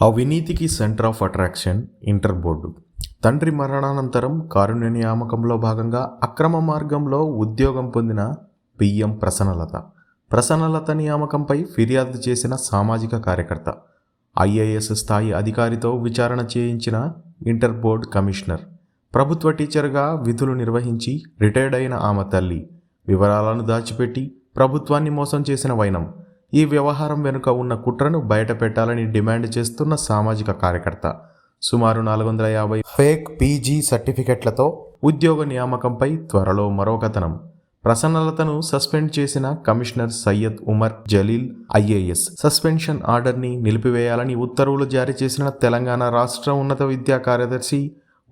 అవినీతికి centre of attraction inter board. తండ్రి మరణానంతరం కారుణ్య నియామకంలో భాగంగా అక్రమ మార్గంలో ఉద్యోగం పొందిన పిఎం ప్రసన్నలత. ప్రసన్నలత నియామకంపై ఫిర్యాదు చేసిన సామాజిక కార్యకర్త. ఐఏఎస్ స్థాయి అధికారితో విచారణ చేయించిన ఇంటర్ బోర్డ్ కమిషనర్. ప్రభుత్వ టీచర్గా విధులు నిర్వహించి రిటైర్డ్ అయిన ఆమె తల్లి. వివరాలను దాచిపెట్టి ప్రభుత్వాన్ని మోసం చేసిన వైనం. ఈ వ్యవహారం వెనుక ఉన్న కుట్రను బయటపెట్టాలని డిమాండ్ చేస్తున్న సామాజిక కార్యకర్త. సుమారు నాలుగు వందల యాభై ఫేక్ పీజీ సర్టిఫికెట్లతో ఉద్యోగ నియామకంపై త్వరలో మరో కథనం. ప్రసన్నలతను సస్పెండ్ చేసిన commissioner Syed Umar Jaleel IAS suspension ఆర్డర్ని నిలిపివేయాలని ఉత్తర్వులు జారీ చేసిన తెలంగాణ రాష్ట్ర ఉన్నత విద్యా కార్యదర్శి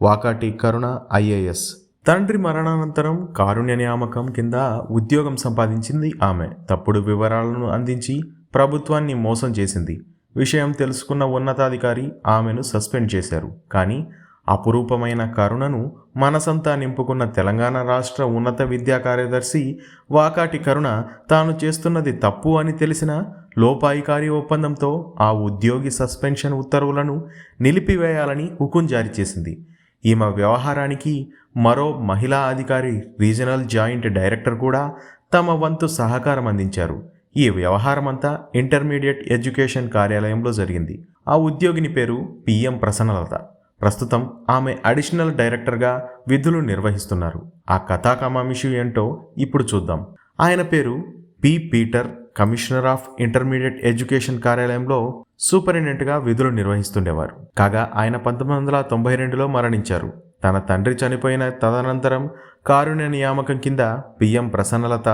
వాకాటి కరుణ ఐఏఎస్ తండ్రి మరణానంతరం కారుణ్య నియామకం కింద ఉద్యోగం సంపాదించింది ఆమె. తప్పుడు వివరాలను అందించి ప్రభుత్వాన్ని మోసం చేసింది. విషయం తెలుసుకున్న ఉన్నతాధికారి ఆమెను సస్పెండ్ చేశారు. కానీ అపురూపమైన కరుణను మనసంతా నింపుకున్న తెలంగాణ రాష్ట్ర ఉన్నత విద్యా కార్యదర్శి వాకాటి కరుణ తాను చేస్తున్నది తప్పు అని తెలిసిన లోపాయికారి ఒప్పందంతో ఆ ఉద్యోగి సస్పెన్షన్ ఉత్తర్వులను నిలిపివేయాలని హుకుం జారీ చేసింది. ఈమె వ్యవహారానికి మరో మహిళా అధికారి రీజనల్ జాయింట్ డైరెక్టర్ కూడా తమ వంతు సహకారం అందించారు. ఈ వ్యవహారమంతా ఇంటర్మీడియట్ ఎడ్యుకేషన్ కార్యాలయంలో జరిగింది. ఆ ఉద్యోగిని పేరు పిఎం ప్రసన్నలత. ప్రస్తుతం ఆమె అడిషనల్ డైరెక్టర్గా విధులు నిర్వహిస్తున్నారు. ఆ కథాకమామిషు ఏంటో ఇప్పుడు చూద్దాం. ఆయన పేరు P Peter commissioner of intermediate education కార్యాలయంలో సూపరింటెండెంట్గా విధులు నిర్వహిస్తుండేవారు. కాగా ఆయన పంతొమ్మిది వందల తొంభై రెండులో మరణించారు. తన తండ్రి చనిపోయిన తదనంతరం కారుణ్య నియామకం కింద పిఎం ప్రసన్నలత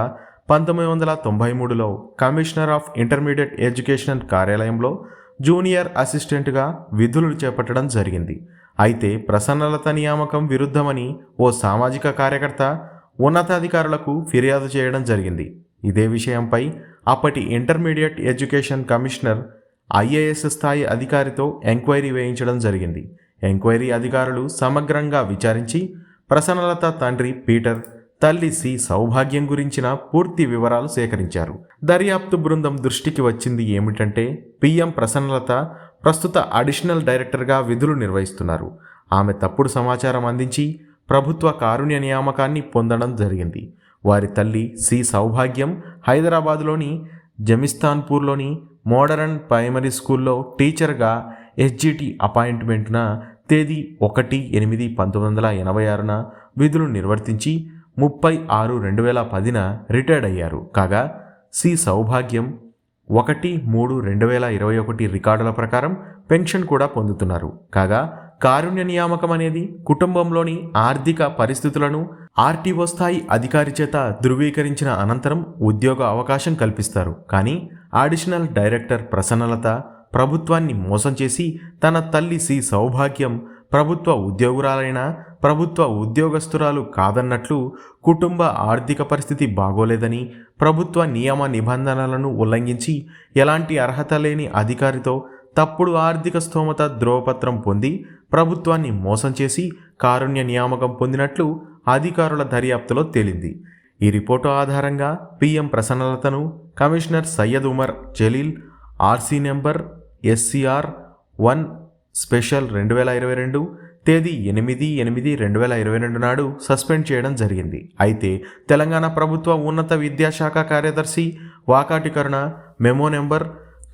పంతొమ్మిది వందల తొంభై మూడులో కమిషనర్ ఆఫ్ ఇంటర్మీడియట్ ఎడ్యుకేషన్ కార్యాలయంలో జూనియర్ అసిస్టెంట్గా విధులు చేపట్టడం జరిగింది. అయితే ప్రసన్నలత నియామకం విరుద్ధమని ఓ సామాజిక కార్యకర్త ఉన్నతాధికారులకు ఫిర్యాదు చేయడం జరిగింది. ఇదే విషయంపై అప్పటి ఇంటర్మీడియట్ ఎడ్యుకేషన్ కమిషనర్ ఐఏఎస్ స్థాయి అధికారితో ఎంక్వైరీ వేయించడం జరిగింది. ఎంక్వైరీ అధికారులు సమగ్రంగా విచారించి ప్రసన్నలత తండ్రి పీటర్ తల్లి సి సౌభాగ్యం గురించిన పూర్తి వివరాలు సేకరించారు. దర్యాప్తు బృందం దృష్టికి వచ్చింది ఏమిటంటే పిఎం ప్రసన్నలత ప్రస్తుత అడిషనల్ డైరెక్టర్గా విధులు నిర్వహిస్తున్నారు. ఆమె తప్పుడు సమాచారం అందించి ప్రభుత్వ కారుణ్య నియామకాన్ని పొందడం జరిగింది. వారి తల్లి సి సౌభాగ్యం హైదరాబాద్లోని జమిస్తాన్పూర్లోని మోడరన్ ప్రైమరీ స్కూల్లో టీచర్గా ఎస్జిటి అపాయింట్మెంట్న తేదీ ఒకటి ఎనిమిది పంతొమ్మిది వందల ఎనభై ఆరున విధులు నిర్వర్తించి ముప్పై ఆరు రెండు వేల పదిన రిటైర్డ్ అయ్యారు. కాగా సి సౌభాగ్యం ఒకటి మూడు రెండు వేల ఇరవై ఒకటి రికార్డుల ప్రకారం పెన్షన్ కూడా పొందుతున్నారు. కాగా కారుణ్య నియామకం అనేది కుటుంబంలోని ఆర్థిక పరిస్థితులను ఆర్టీఓ స్థాయి అధికారి చేత ధృవీకరించిన అనంతరం ఉద్యోగ అవకాశం కల్పిస్తారు. కానీ అడిషనల్ డైరెక్టర్ ప్రసన్నలత ప్రభుత్వాన్ని మోసం చేసి తన తల్లి సి సౌభాగ్యం ప్రభుత్వ ఉద్యోగురాలైన ప్రభుత్వ ఉద్యోగస్తురాలు కాదన్నట్లు కుటుంబ ఆర్థిక పరిస్థితి బాగోలేదని ప్రభుత్వ నియమ నిబంధనలను ఉల్లంఘించి ఎలాంటి అర్హత లేని అధికారితో తప్పుడు ఆర్థిక స్తోమత ధ్రువపత్రం పొంది ప్రభుత్వాన్ని మోసం చేసి కారుణ్య నియామకం పొందినట్లు అధికారుల దర్యాప్తులో తేలింది. ఈ రిపోర్టు ఆధారంగా PM ప్రసన్నలతను commissioner Syed Umar Jaleel RC number SCR one special రెండు వేల ఇరవై రెండు తేదీ ఎనిమిది ఎనిమిది రెండు వేల ఇరవై రెండు నాడు సస్పెండ్ చేయడం జరిగింది. అయితే తెలంగాణ ప్రభుత్వ ఉన్నత విద్యాశాఖ కార్యదర్శి వాకాటి కరుణ మెమో నెంబర్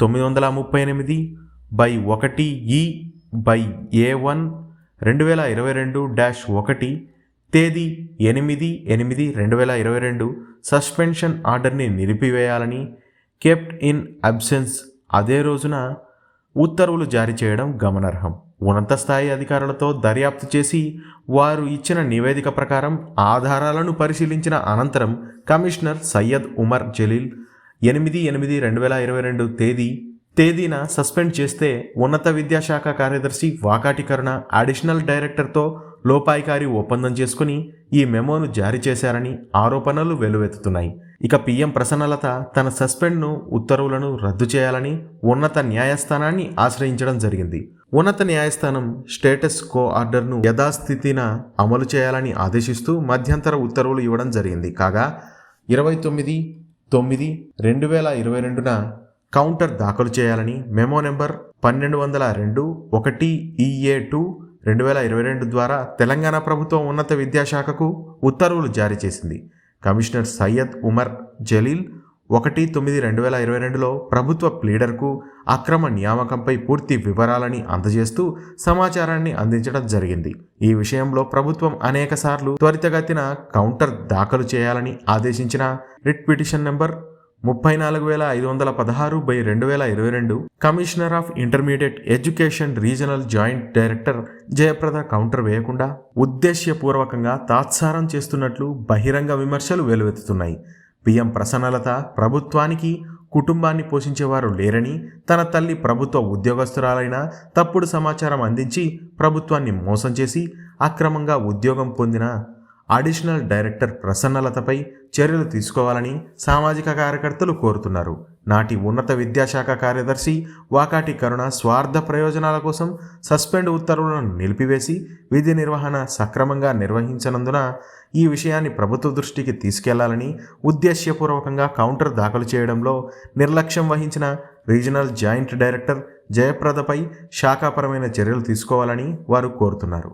తొమ్మిది వందల ముప్పై ఎనిమిది బై ఒకటి ఈ బై ఏ వన్ రెండు వేల ఇరవై రెండు డాష్ ఒకటి తేదీ ఎనిమిది ఎనిమిది రెండు వేల ఇరవై రెండు సస్పెన్షన్ ఆర్డర్ని నిలిపివేయాలని కెప్ట్ ఇన్ అబ్సెన్స్ అదే రోజున ఉత్తర్వులు జారీ చేయడం గమనార్హం. ఉన్నత స్థాయి అధికారులతో దర్యాప్తు చేసి వారు ఇచ్చిన నివేదిక ప్రకారం ఆధారాలను పరిశీలించిన అనంతరం కమిషనర్ సయ్యద్ ఉమర్ జలీల్ ఎనిమిది ఎనిమిది రెండు వేల ఇరవై రెండు తేదీ తేదీన సస్పెండ్ చేస్తే ఉన్నత విద్యాశాఖ కార్యదర్శి వాకాటికరణ అడిషనల్ డైరెక్టర్తో లోపాయికారి ఒప్పందం చేసుకుని ఈ మెమోను జారీ చేశారని ఆరోపణలు వెలువెత్తుతున్నాయి. ఇక పిఎం ప్రసన్నలత తన సస్పెండ్ను ఉత్తర్వులను రద్దు చేయాలని ఉన్నత న్యాయస్థానాన్ని ఆశ్రయించడం జరిగింది. ఉన్నత న్యాయస్థానం స్టేటస్ కో ఆర్డర్ను యథాస్థితిన అమలు చేయాలని ఆదేశిస్తూ మధ్యంతర ఉత్తర్వులు ఇవ్వడం జరిగింది. కాగా ఇరవై తొమ్మిది తొమ్మిది రెండు వేల ఇరవై రెండున కౌంటర్ దాఖలు చేయాలని మెమో నెంబర్ పన్నెండు వందల రెండు ఒకటి ఈఏ టూ రెండు వేల ఇరవై రెండు ద్వారా తెలంగాణ ప్రభుత్వం ఉన్నత విద్యాశాఖకు ఉత్తర్వులు జారీ చేసింది. కమిషనర్ సయ్యద్ ఉమర్ జలీల్ ఒకటి తొమ్మిది రెండు వేల ఇరవై రెండులో ప్రభుత్వ ప్లీడర్కు అక్రమ నియామకంపై పూర్తి వివరాలని అందజేస్తూ సమాచారాన్ని అందించడం జరిగింది. ఈ విషయంలో ప్రభుత్వం అనేకసార్లు త్వరితగతిన కౌంటర్ దాఖలు చేయాలని ఆదేశించిన రిట్ పిటిషన్ నెంబర్ ముప్పై నాలుగు వేల ఐదు వందల పదహారు బై రెండు వేల ఇరవై రెండు commissioner of intermediate education regional joint director Jayaprada counter వేయకుండా ఉద్దేశ్యపూర్వకంగా తాత్సారం చేస్తున్నట్లు బహిరంగ విమర్శలు వెలువెత్తుతున్నాయి. పిఎం ప్రసన్నలత ప్రభుత్వానికి కుటుంబాన్ని పోషించేవారు లేరని తన తల్లి ప్రభుత్వ ఉద్యోగస్తురాలైన తప్పుడు సమాచారం అందించి ప్రభుత్వాన్ని మోసం చేసి అక్రమంగా ఉద్యోగం పొందిన అడిషనల్ డైరెక్టర్ ప్రసన్నలతపై చర్యలు తీసుకోవాలని సామాజిక కార్యకర్తలు కోరుతున్నారు. నాటి ఉన్నత విద్యాశాఖ కార్యదర్శి వాకాటి కరుణ స్వార్థ ప్రయోజనాల కోసం సస్పెండ్ ఉత్తర్వులను నిలిపివేసి విధి నిర్వహణ సక్రమంగా నిర్వహించనందున ఈ విషయాన్ని ప్రభుత్వ దృష్టికి తీసుకెళ్ళాలని ఉద్దేశ్యపూర్వకంగా కౌంటర్ దాఖలు చేయడంలో నిర్లక్ష్యం వహించిన రీజనల్ జాయింట్ డైరెక్టర్ జయప్రదపై శాఖాపరమైన చర్యలు తీసుకోవాలని వారు కోరుతున్నారు.